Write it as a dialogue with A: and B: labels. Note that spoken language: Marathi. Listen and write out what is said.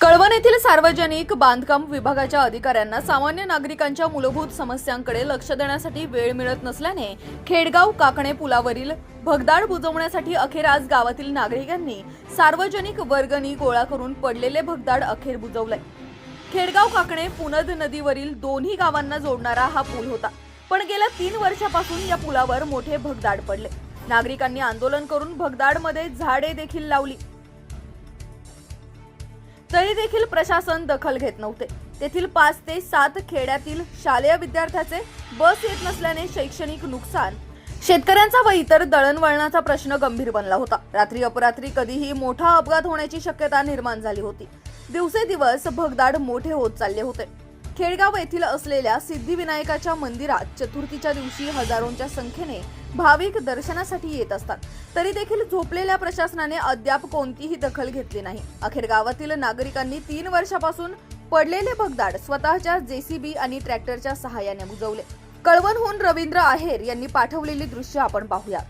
A: कळवण येथील सार्वजनिक बांधकाम विभागाच्या अधिकाऱ्यांना सामान्य नागरिकांच्या मूलभूत समस्यांकडे लक्ष देण्यासाठी वेळ मिळत नसल्याने खेडगाव काकणे पुलावरील भगदाड बुजवण्यासाठी अखेर आज गावातील नागरिकांनी सार्वजनिक वर्गणी गोळा करून पडलेले भगदाड अखेर बुजवलंय. खेडगाव काकणे पुनद नदीवरील दोन्ही गावांना जोडणारा हा पूल होता पण गेल्या तीन वर्षापासून या पुलावर मोठे भगदाड पडले. नागरिकांनी आंदोलन करून भगदाडमध्ये झाडे देखील लावली. तरी देखील प्रशासन दखल घेत नव्हते. तेथील पाच ते सात खेड्यातील शालेय विद्यार्थ्याचे बस येत नसल्याने शैक्षणिक नुकसान शेतकऱ्यांचा व इतर दळणवळणाचा प्रश्न गंभीर बनला होता. रात्री अपरात्री कधीही मोठा अपघात होण्याची शक्यता निर्माण झाली होती. दिवसेदिवस भगदाड मोठे होत चालले होते. खेडगाव येथील असलेल्या सिद्धिविनायकाच्या मंदिरात चतुर्थीच्या दिवशी हजारोंच्या संख्येने भाविक दर्शनासाठी येत असतात. तरी देखील झोपलेल्या प्रशासनाने अद्याप कोणतीही दखल घेतली नाही. अखेर गावातील नागरिकांनी तीन वर्षापासून पडलेले भगदाड स्वतःच्या जेसीबी आणि ट्रॅक्टरच्या सहाय्याने बुजवले कळवणहून रवींद्र आहेर यांनी पाठवलेली दृश्य आपण पाहूया